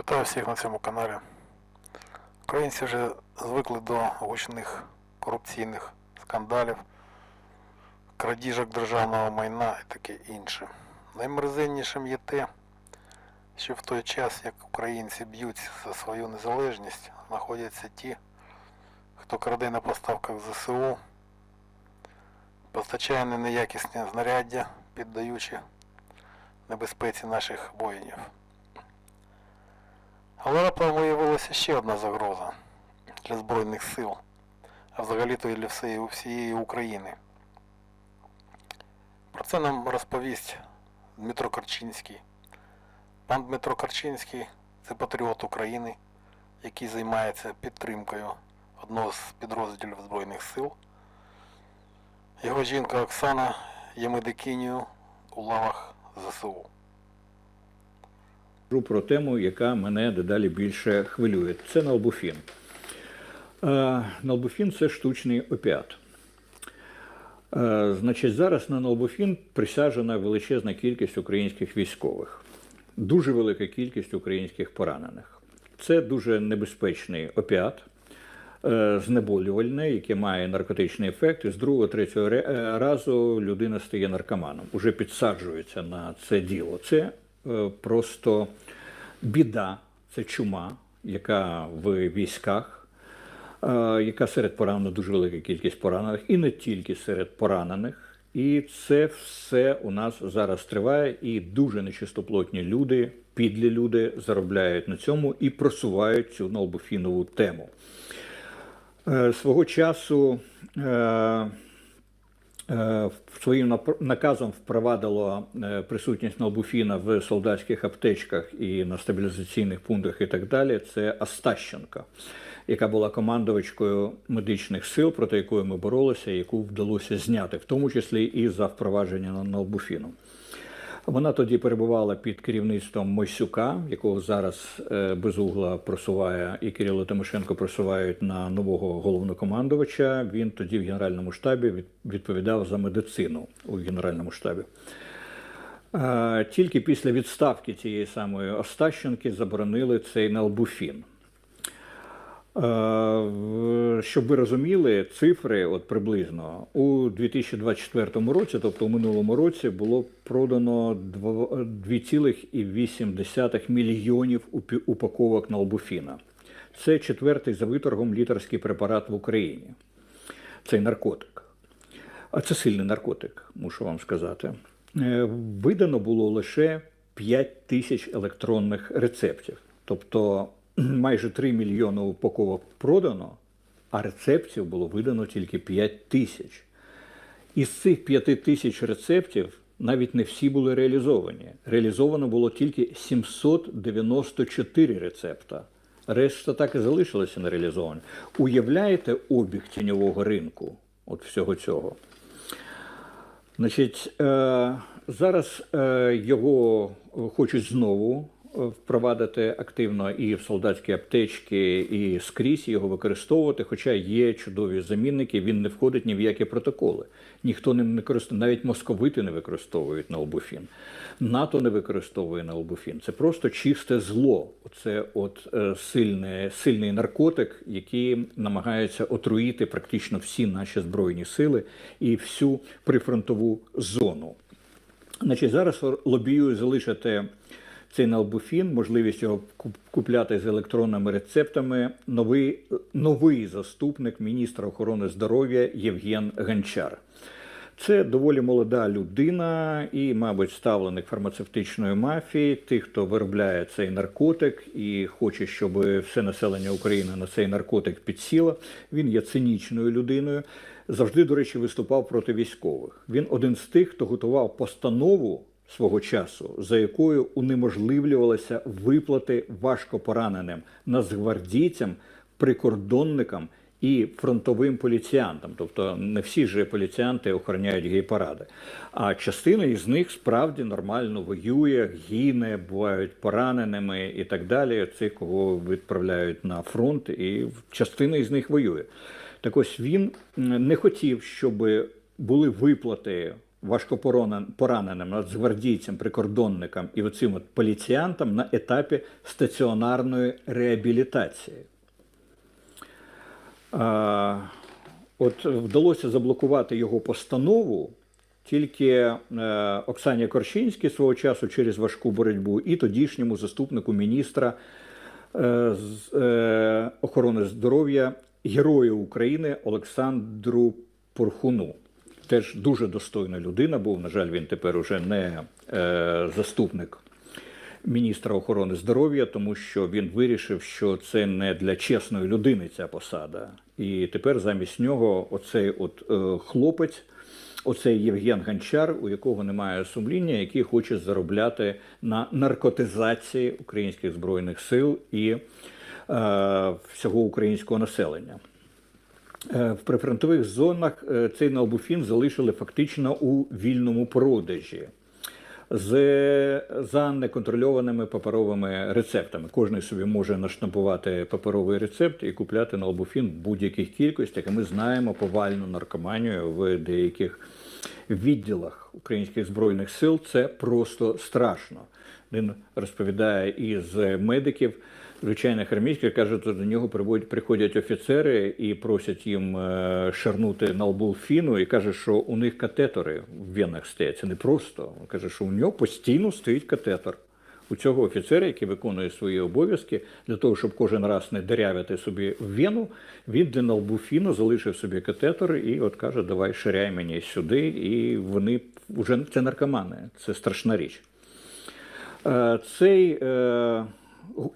Вітаю всіх на цьому каналі. Українці вже звикли до гучних корупційних скандалів, крадіжок державного майна і таке інше. Наймерзеннішим є те, що в той час, як українці б'ються за свою незалежність, знаходяться ті, хто краде на поставках ЗСУ, постачає неякісні знаряддя, піддаючи небезпеці наших воїнів. Але раптом виявилася ще одна загроза для Збройних сил, а взагалі-то і для всієї, всієї України. Про це нам розповість Дмитро Карчинський. Пан Дмитро Карчинський це патріот України, який займається підтримкою одного з підрозділів Збройних сил. Його жінка Оксана є медикинею у лавах ЗСУ. Кажу про тему, яка мене дедалі більше хвилює. Це налбуфін. Е, Налбуфін це штучний опіат. Е, Значить, зараз на налбуфін присаджена величезна кількість українських військових, дуже велика кількість українських поранених. Це дуже небезпечний опіат, е, знеболювальне, яке має наркотичний ефект, і з другого третього разу людина стає наркоманом, уже підсаджується на це діло. Це просто біда, це чума, яка в військах, е, яка серед поранених дуже велика кількість поранених, і не тільки серед поранених. І це все у нас зараз триває, і дуже нечистоплотні люди, підлі люди заробляють на цьому і просувають цю налбофінову тему. Е, Свого часу е, е, своїм наказом впровадило е, присутність налбуфіна в солдатських аптечках і на стабілізаційних пунктах і так далі. Це Астащенка, яка була командувачкою медичних сил, проти якої ми боролися, яку вдалося зняти, в тому числі і за впровадження на- налбуфіну. Вона тоді перебувала під керівництвом Мойсюка, якого зараз е, безугла просуває і Кирило Тимошенко просувають на нового головнокомандувача. Він тоді в Генеральному штабі відповідав за медицину у Генеральному штабі. Е, Тільки після відставки цієї самої Остащенки заборонили цей налбуфін. Е, Щоб ви розуміли, цифри от приблизно у 2024 році, тобто у минулому році, було продано 2,8 мільйонів упаковок налбуфіна. Це четвертий за виторгом літерський препарат в Україні. Цей наркотик. А це сильний наркотик, мушу вам сказати. Е, Видано було лише 5 тисяч електронних рецептів. Тобто майже 3 мільйони упаковок продано, а рецептів було видано тільки 5 тисяч. Із цих 5 тисяч рецептів навіть не всі були реалізовані. Реалізовано було тільки 794 рецепта. Решта так і залишилася нереалізовані. Уявляєте обіг тіньового ринку от всього цього? Значить, е, зараз е, його хочуть знову впровадити активно і в солдатські аптечки, і скрізь його використовувати. Хоча є чудові замінники, він не входить ні в які протоколи. Ніхто ним не користує, навіть московити не використовують налбуфін. НАТО не використовує налбуфін. Це просто чисте зло. Це от е, сильне, сильний наркотик, який намагається отруїти практично всі наші збройні сили і всю прифронтову зону. Значить, зараз лобіюю залишити цей налбуфін, можливість його купляти з електронними рецептами. Новий, новий заступник міністра охорони здоров'я Євген Гончар. Це доволі молода людина і, мабуть, ставленик фармацевтичної мафії, тих, хто виробляє цей наркотик і хоче, щоб все населення України на цей наркотик підсіло. Він є цинічною людиною. Завжди, до речі, виступав проти військових. Він один з тих, хто готував постанову свого часу, за якою унеможливлювалися виплати важкопораненим нацгвардійцям, прикордонникам і фронтовим поліціянтам. Тобто не всі ж поліціянти охороняють гей-паради. А частина із них справді нормально воює, гине, бувають пораненими і так далі. Цих, кого відправляють на фронт, і частина із них воює. Так ось він не хотів, щоб були виплати важко пораненим нацгвардійцям, прикордонникам і оцим от поліціянтам на етапі стаціонарної реабілітації. А, От вдалося заблокувати його постанову тільки е, Оксані Корчинській свого часу через важку боротьбу і тодішньому заступнику міністра е, з е, охорони здоров'я Герою України Олександру Порхуну. Теж дуже достойна людина був. На жаль, він тепер уже не е, заступник міністра охорони здоров'я, тому що він вирішив, що це не для чесної людини ця посада. І тепер замість нього оцей от е, хлопець, оцей Євген Гончар, у якого немає сумління, який хоче заробляти на наркотизації українських збройних сил і е, всього українського населення. Е, В прифронтових зонах е, цей налбуфін залишили фактично у вільному продажі з, за неконтрольованими паперовими рецептами. Кожен собі може наштампувати паперовий рецепт і купляти налбуфін в будь-яких кількостях. І ми знаємо повальну наркоманію в деяких відділах українських збройних сил. Це просто страшно. Він розповідає із медиків, звичайних армійських, каже, що до нього приводять, приходять офіцери і просять їм шарнути на лбу фіну, і каже, що у них катетори в венах стоять. Це не просто. Він каже, що у нього постійно стоїть катетер. У цього офіцера, який виконує свої обов'язки, для того, щоб кожен раз не дерявити собі в вену, він для налбуфіну залишив собі катетер і от каже, давай ширяй мені сюди. І вони вже це наркомани, це страшна річ. Е, Цей е,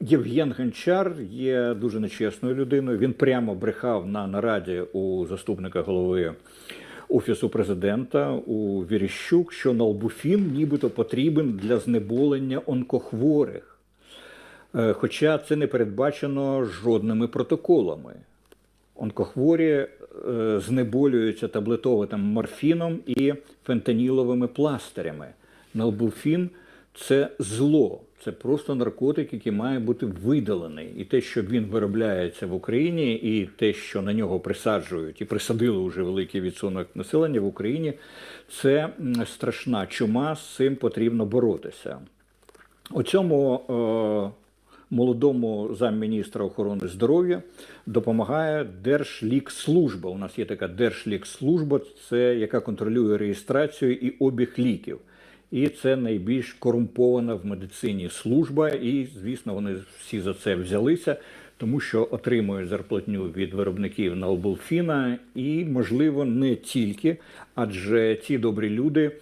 Євген Гончар є дуже нечесною людиною. Він прямо брехав на нараді у заступника голови Офісу президента у Віріщук, що налбуфін нібито потрібен для знеболення онкохворих. Е, Хоча це не передбачено жодними протоколами. Онкохворі е, знеболюються таблетовим морфіном і фентаніловими пластирями. Налбуфін це зло, це просто наркотик, який має бути видалений. І те, що він виробляється в Україні, і те, що на нього присаджують, і присадили вже великий відсоток населення в Україні, це страшна чума, з цим потрібно боротися. У цьому е, молодому замміністра охорони здоров'я допомагає Держлікслужба. У нас є така Держлікслужба, це яка контролює реєстрацію і обіг ліків. І це найбільш корумпована в медицині служба. І, звісно, вони всі за це взялися, тому що отримують зарплатню від виробників Налбулфіна і, можливо, не тільки, адже ці добрі люди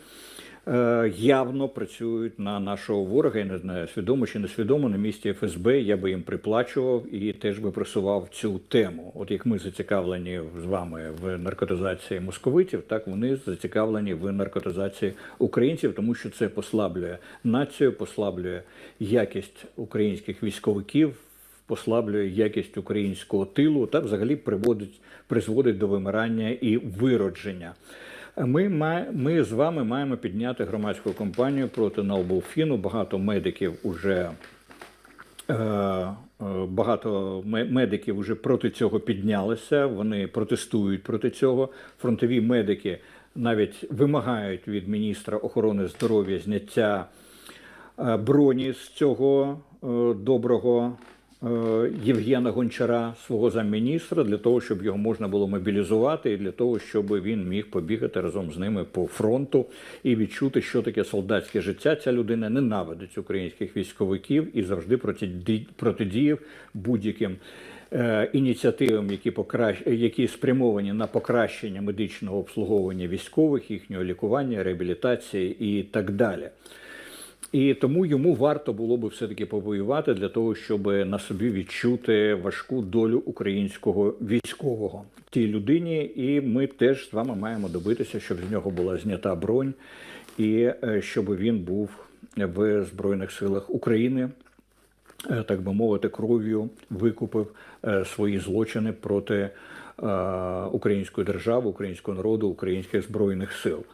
явно працюють на нашого ворога. Я не знаю, свідомо чи несвідомо на місці ФСБ. Я би їм приплачував і теж би просував цю тему. От як ми зацікавлені з вами в наркотизації московитів, так вони зацікавлені в наркотизації українців, тому що це послаблює націю, послаблює якість українських військовиків. Послаблює якість українського тилу та взагалі приводить, призводить до вимирання і виродження. Ми, ми з вами маємо підняти громадську кампанію проти налбулфіну. Багато медиків уже Е, е, Багато медиків вже проти цього піднялися. Вони протестують проти цього. Фронтові медики навіть вимагають від міністра охорони здоров'я зняття е, броні з цього доброго Євгена Гончара, свого замміністра, для того, щоб його можна було мобілізувати, і для того, щоб він міг побігати разом з ними по фронту і відчути, що таке солдатське життя. Ця людина ненавидить українських військовиків і завжди протиді- протидіяв будь-яким. е, Ініціативам, які покращ... які спрямовані на покращення медичного обслуговування військових, їхнього лікування, реабілітації і так далі. І тому йому варто було би все-таки повоювати для того, щоб на собі відчути важку долю українського військового тій людині. І ми теж з вами маємо добитися, щоб з нього була знята бронь, і е, щоб він був в Збройних силах України. е, Так би мовити, кров'ю викупив е, свої злочини проти української держави, українського народу, українських збройних сил.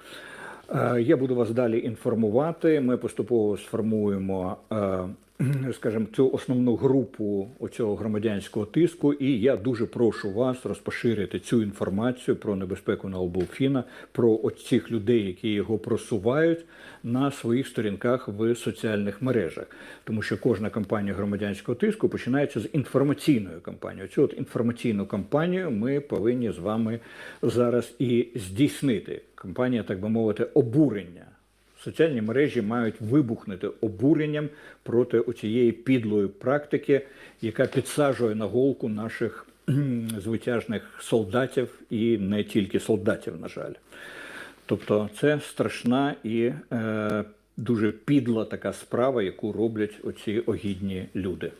Е, Я буду вас далі інформувати. Ми поступово сформуємо е, скажімо, цю основну групу оцього громадянського тиску. І я дуже прошу вас розпоширити цю інформацію про небезпеку на Налбуфіна, про оцих людей, які його просувають на своїх сторінках в соціальних мережах. Тому що кожна кампанія громадянського тиску починається з інформаційної кампанії. Цю от інформаційну кампанію ми повинні з вами зараз і здійснити. Кампанія, так би мовити, обурення. Соціальні мережі мають вибухнути обуренням проти оцієї підлої практики, яка підсаджує на голку наших звитяжних солдатів і не тільки солдатів, на жаль. Тобто це страшна і е, дуже підла така справа, яку роблять оці огідні люди.